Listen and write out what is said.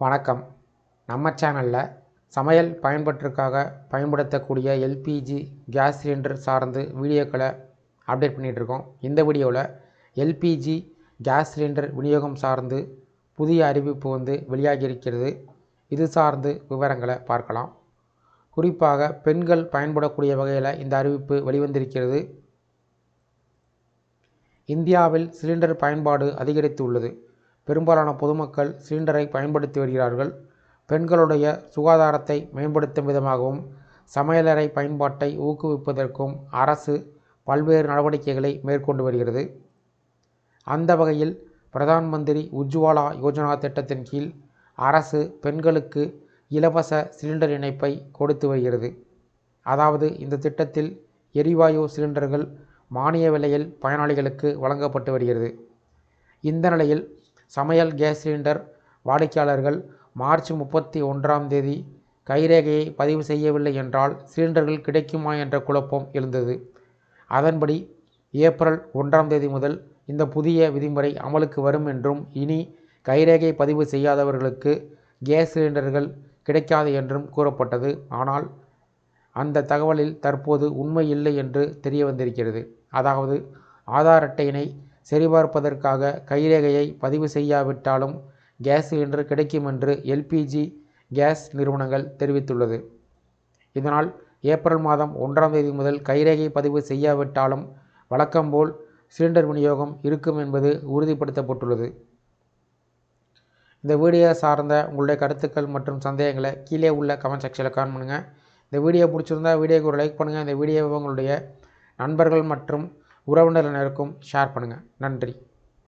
வணக்கம். நம்ம சேனலில் சமையல் பயன்பாட்டிற்காக பயன்படுத்தக்கூடிய எல்பிஜி கேஸ் சிலிண்டர் சார்ந்து வீடியோக்களை அப்டேட் பண்ணிகிட்ருக்கோம் இந்த வீடியோவில் எல்பிஜி கேஸ் சிலிண்டர் விநியோகம் சார்ந்து புதிய அறிவிப்பு வந்து வெளியாகி இருக்கிறது. இது சார்ந்து விவரங்களை பார்க்கலாம். குறிப்பாக பெண்கள் பயன்படக்கூடிய வகையில் இந்த அறிவிப்பு வெளிவந்திருக்கிறது. இந்தியாவில் சிலிண்டர் பயன்பாடு அதிகரித்து உள்ளது பெரும்பாலான பொதுமக்கள் சிலிண்டரை பயன்படுத்தி வருகிறார்கள். பெண்களுடைய சுகாதாரத்தை மேம்படுத்தும் விதமாகவும் சமையலறை பயன்பாட்டை ஊக்குவிப்பதற்கும் அரசு பல்வேறு நடவடிக்கைகளை மேற்கொண்டு வருகிறது. அந்த வகையில் பிரதான் மந்திரி உஜ்வாலா யோஜனா திட்டத்தின் கீழ் அரசு பெண்களுக்கு இலவச சிலிண்டர் இணைப்பை கொடுத்து வருகிறது. அதாவது இந்த திட்டத்தில் எரிவாயு சிலிண்டர்கள் மானிய விலையில் பயனாளிகளுக்கு வழங்கப்பட்டு வருகிறது. இந்த நிலையில் சமையல் கேஸ் சிலிண்டர் வாடிக்கையாளர்கள் மார்ச் முப்பத்தி ஒன்றாம் தேதி கைரேகையை பதிவு செய்யவில்லை என்றால் சிலிண்டர்கள் கிடைக்குமா என்ற குழப்பம் எழுந்தது. அதன்படி ஏப்ரல் ஒன்றாம் தேதி முதல் இந்த புதிய விதிமுறை அமலுக்கு வரும் என்றும் இனி கைரேகை பதிவு செய்யாதவர்களுக்கு கேஸ் சிலிண்டர்கள் கிடைக்காது என்றும் கூறப்பட்டது. ஆனால் அந்த தகவலில் தற்போது உண்மை இல்லை என்று தெரிய வந்திருக்கிறது. அதாவது ஆதார் அட்டையினை சரிபார்ப்பதற்காக கைரேகையை பதிவு செய்யாவிட்டாலும் கேஸ் சிலிண்டர் கிடைக்கும் என்று எல்பிஜி கேஸ் நிறுவனங்கள் தெரிவித்துள்ளது. இதனால் ஏப்ரல் மாதம் ஒன்றாம் தேதி முதல் கைரேகை பதிவு செய்யாவிட்டாலும் வழக்கம்போல் சிலிண்டர் விநியோகம் இருக்கும் என்பது உறுதிப்படுத்தப்பட்டுள்ளது. இந்த வீடியோ சார்ந்த உங்களுடைய கருத்துக்கள் மற்றும் சந்தேகங்களை கீழே உள்ள கமெண்ட் செக்ஷனில் கமெண்ட் பண்ணுங்கள் இந்த வீடியோ பிடிச்சிருந்தா வீடியோக்கு ஒரு லைக் பண்ணுங்கள் இந்த வீடியோவை உங்களுடைய நண்பர்கள் மற்றும் உறவினரினருக்கும் ஷேர் பண்ணுங்கள் நன்றி.